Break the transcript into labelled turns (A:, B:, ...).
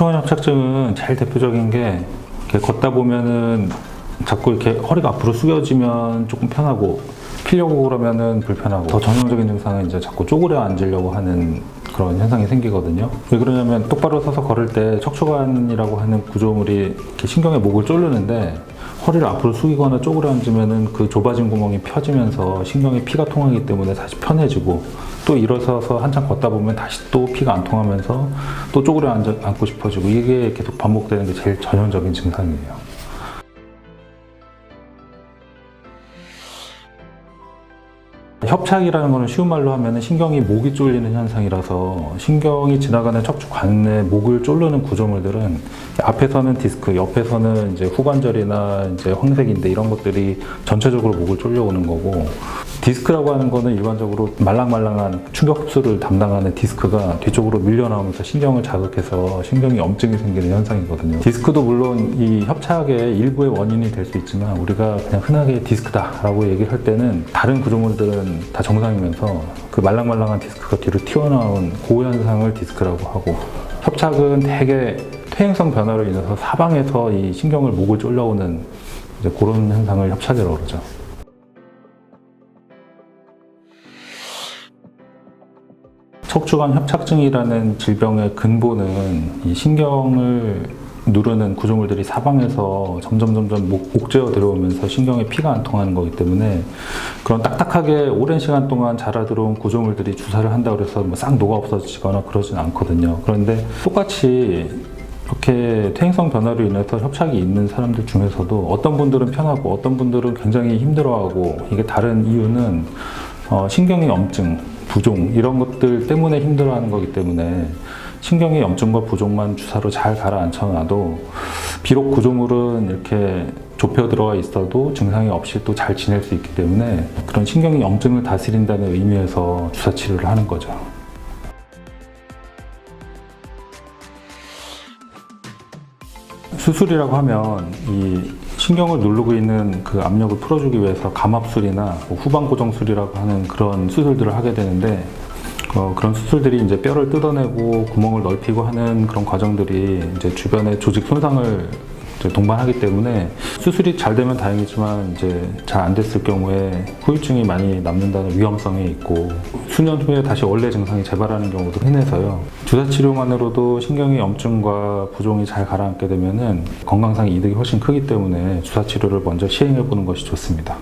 A: 척추관 협착증은 제일 대표적인 게 걷다 보면은 자꾸 이렇게 허리가 앞으로 숙여지면 조금 편하고 피려고 그러면은 불편하고 더 전형적인 증상은 이제 자꾸 쪼그려 앉으려고 하는 그런 현상이 생기거든요. 왜 그러냐면 똑바로 서서 걸을 때 척추관이라고 하는 구조물이 이렇게 신경의 목을 쫄르는데 허리를 앞으로 숙이거나 쪼그려 앉으면은 그 좁아진 구멍이 펴지면서 신경에 피가 통하기 때문에 다시 편해지고 또 일어서서 한참 걷다 보면 다시 또 피가 안 통하면서 또 쪼그려 앉고 싶어지고 이게 계속 반복되는 게 제일 전형적인 증상이에요. 협착이라는 거는 쉬운 말로 하면 신경이 목이 쫄리는 현상이라서 신경이 지나가는 척추관에 목을 쫄르는 구조물들은 앞에서는 디스크, 옆에서는 이제 후관절이나 이제 황색인대 이런 것들이 전체적으로 목을 쫄려오는 거고 디스크라고 하는 거는 일반적으로 말랑말랑한 충격 흡수를 담당하는 디스크가 뒤쪽으로 밀려 나오면서 신경을 자극해서 신경이 염증이 생기는 현상이거든요. 디스크도 물론 이 협착의 일부의 원인이 될 수 있지만 우리가 그냥 흔하게 디스크다라고 얘기를 할 때는 다른 구조물들은 다 정상이면서 그 말랑말랑한 디스크가 뒤로 튀어나온 그 현상을 디스크라고 하고 협착은 대개 퇴행성 변화로 인해서 사방에서 이 신경을 목을 쫄려오는 이제 그런 현상을 협착이라고 그러죠. 척추관 협착증이라는 질병의 근본은 이 신경을 누르는 구조물들이 사방에서 점점 점점 목, 옥죄어 들어오면서 신경에 피가 안 통하는 거기 때문에 그런 딱딱하게 오랜 시간 동안 자라 들어온 구조물들이 주사를 한다고 해서 뭐 싹 녹아 없어지거나 그러진 않거든요. 그런데 똑같이 이렇게 퇴행성 변화로 인해서 협착이 있는 사람들 중에서도 어떤 분들은 편하고 어떤 분들은 굉장히 힘들어하고 이게 다른 이유는 어, 신경의 염증, 부종 이런 것들 때문에 힘들어하는 거기 때문에 신경의 염증과 부종만 주사로 잘 가라앉혀놔도 비록 구조물은 이렇게 좁혀 들어가 있어도 증상이 없이 또 잘 지낼 수 있기 때문에 그런 신경의 염증을 다스린다는 의미에서 주사 치료를 하는 거죠. 수술이라고 하면 이 신경을 누르고 있는 그 압력을 풀어주기 위해서 감압술이나 뭐 후방 고정술이라고 하는 그런 수술들을 하게 되는데 어, 그런 수술들이 이제 뼈를 뜯어내고 구멍을 넓히고 하는 그런 과정들이 이제 주변의 조직 손상을 동반하기 때문에 수술이 잘 되면 다행이지만 이제 잘 안 됐을 경우에 후유증이 많이 남는다는 위험성이 있고 수년 후에 다시 원래 증상이 재발하는 경우도 흔해서요. 주사 치료만으로도 신경의 염증과 부종이 잘 가라앉게 되면은 건강상 이득이 훨씬 크기 때문에 주사 치료를 먼저 시행해 보는 것이 좋습니다.